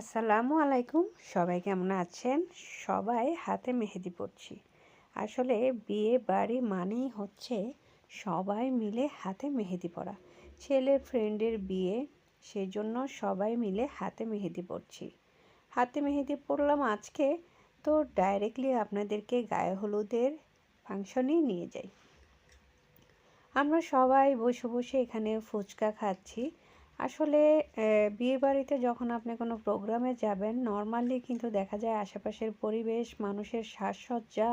আসসালামু আলাইকুম। সবাই কেমন আছেন? সবাই হাতে মেহেদি পড়ছি আসলে বিয়ে বাড়ি মানেই হচ্ছে সবাই মিলে হাতে মেহেদি পড়া ছেলের ফ্রেন্ডের বিয়ে, সেজন্য সবাই মিলে হাতে মেহেদি পড়ছি হাতে মেহেদি পড়লাম আজকে, তো ডাইরেক্টলি আপনাদেরকে গায়ে হলুদের ফাংশনেই নিয়ে যাই। আমরা সবাই বসে বসে এখানে ফুচকা খাচ্ছি। আসলে বিয়ে বাড়িতে যখন আপনি কোনো প্রোগ্রামে যাবেন, নর্মালি কিন্তু দেখা যায় আশেপাশের পরিবেশ, মানুষের সাজসজ্জা,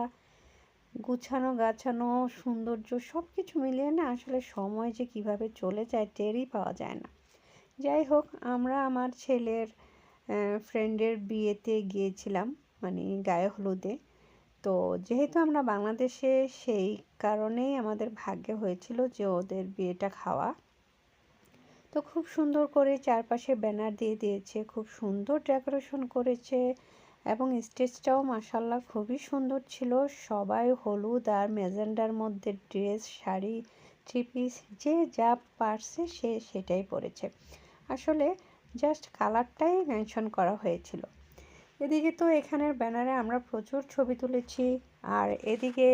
গুছানো, গাছানো, সৌন্দর্য সব কিছু মিলিয়ে না আসলে সময় যে কীভাবে চলে যায় টেরই পাওয়া যায় না। যাই হোক, আমরা আমার ছেলের ফ্রেন্ডের বিয়েতে গিয়েছিলাম মানে গায়ে হলুদে। তো যেহেতু আমরা বাংলাদেশে, সেই কারণেই আমাদের ভাগ্যে হয়েছিল যে ওদের বিয়েটা খাওয়া। তো খুব সুন্দর করে চারপাশে ব্যানার দিয়ে দিয়েছে, খুব সুন্দর ডেকোরেশন করেছে এবং স্টেজটাও মাসাল্লাহ খুবই সুন্দর ছিল। সবাই হলুদ আর মেজেন্ডার মধ্যে ড্রেস, শাড়ি থ্রি পিস যে যা পারছে সে সেটাই পরেছে। আসলে জাস্ট কালারটাই মেনশন করা হয়েছিল। এদিকে তো এখানের ব্যানারে আমরা প্রচুর ছবি তুলেছি। আর এদিকে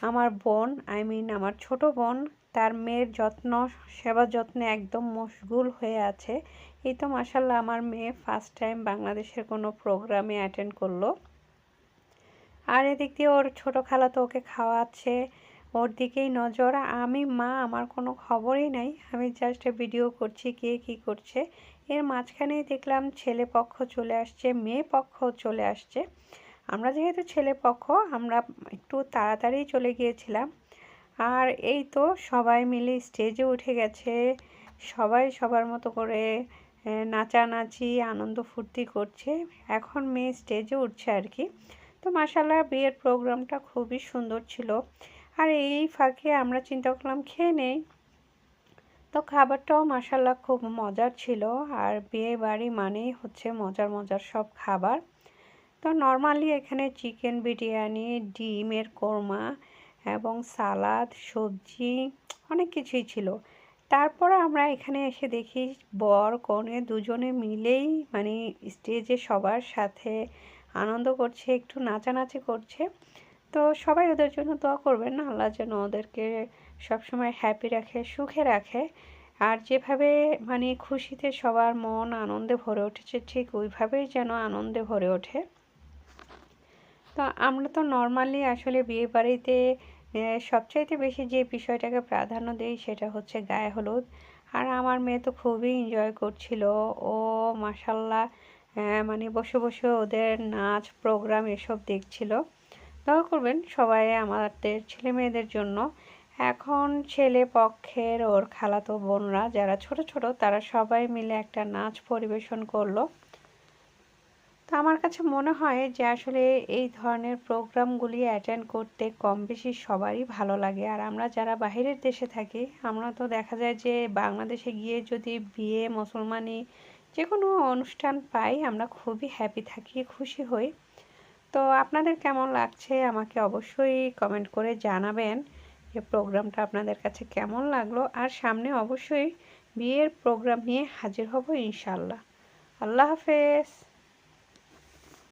আমার বোন, আই মিন আমার ছোট বোন তার মেয়ের যত্ন, সেবা যত্নে একদম মশগুল হয়ে আছে। এই তো মাসাল্লাহ আমার মেয়ে ফার্স্ট টাইম বাংলাদেশের কোনো প্রোগ্রামে অ্যাটেন্ড করল। আর এদিক দিয়ে ওর ছোটো খালা তো ওকে খাওয়াচ্ছে। ওর দিকেই নজর। আমি, মা, আমার কোনো খবরই নাই। আমি জাস্ট ভিডিও করছি, কে কি করছে। এর মাঝখানেই দেখলাম ছেলে পক্ষ চলে আসছে, মেয়ে পক্ষ চলে আসছে। আমরা যেহেতু ছেলে পক্ষ, আমরা একটু তাড়াতাড়ি চলে গিয়েছিলাম। আর এই তো সবাই মিলে স্টেজে উঠে গেছে। সবাই সবার মতো করে নাচানাচি, আনন্দ ফুর্তি করছে। এখন মেয়ে স্টেজে উঠছে আর কি। তো মাসাল্লাহ বিয়ের প্রোগ্রামটা খুবই সুন্দর ছিল। আর এই ফাঁকে আমরা চিন্তা করলাম, খেয়ে নেই। তো খাবারটাও মাসাল্লাহ খুব মজার ছিল। আর বিয়ে বাড়ি মানেই হচ্ছে মজার মজার সব খাবার। তো নর্মালি এখানে চিকেন বিরিয়ানি, ডিমের কোরমা এবং সালাদ, সবজি, অনেক কিছুই ছিল। তারপর আমরা এখানে এসে দেখি বর, কনে দুজনে মিলেই মানে স্টেজে সবার সাথে আনন্দ করছে, একটু নাচানাচি করছে। তো সবাই ওদের জন্য দোয়া করবেন না আল্লাহ যেন ওদেরকে সবসময় হ্যাপি রাখে, সুখে রাখে। আর যেভাবে মানে খুশিতে সবার মন আনন্দে ভরে উঠেছে, ঠিক ওইভাবেই যেন আনন্দে ভরে ওঠে। তো আমরা তো নর্মালি আসলে বিয়ে বাড়িতে সবচাইতে বেশি যে বিষয়টাকে প্রাধান্য দেই সেটা হচ্ছে গায়ে হলুদ। আর আমার মেয়ে তো খুবই এনজয় করছিল। ও মাসাল্লাহ মানে বসে বসে ওদের নাচ প্রোগ্রাম এসব দেখছিল। দোয়া করবেন সবাই আমাদের ছেলে মেয়েদের জন্য। এখন ছেলে পক্ষের ওর খালাতো বোনরা যারা ছোট ছোট, তারা সবাই মিলে একটা নাচ পরিবেশন করল। তো আমার কাছে মনে হয় যে আসলে এই ধরনের প্রোগ্রামগুলি অ্যাটেন্ড করতে কম বেশি সবারই ভালো লাগে। আর আমরা যারা বাহিরের দেশে থাকি, আমরা তো দেখা যায় যে বাংলাদেশে গিয়ে যদি বিয়ে, মুসলমানি যে কোনো অনুষ্ঠান পাই, আমরা খুবই হ্যাপি থাকি, খুশি হই। তো আপনাদের কেমন লাগছে? আমাকে অবশ্যই কমেন্ট করে জানাবেন যে প্রোগ্রামটা আপনাদের কাছে কেমন লাগল। আর সামনে অবশ্যই বিয়ের প্রোগ্রাম নিয়ে হাজির হব ইনশাল্লাহ আল্লাহ হাফেজ।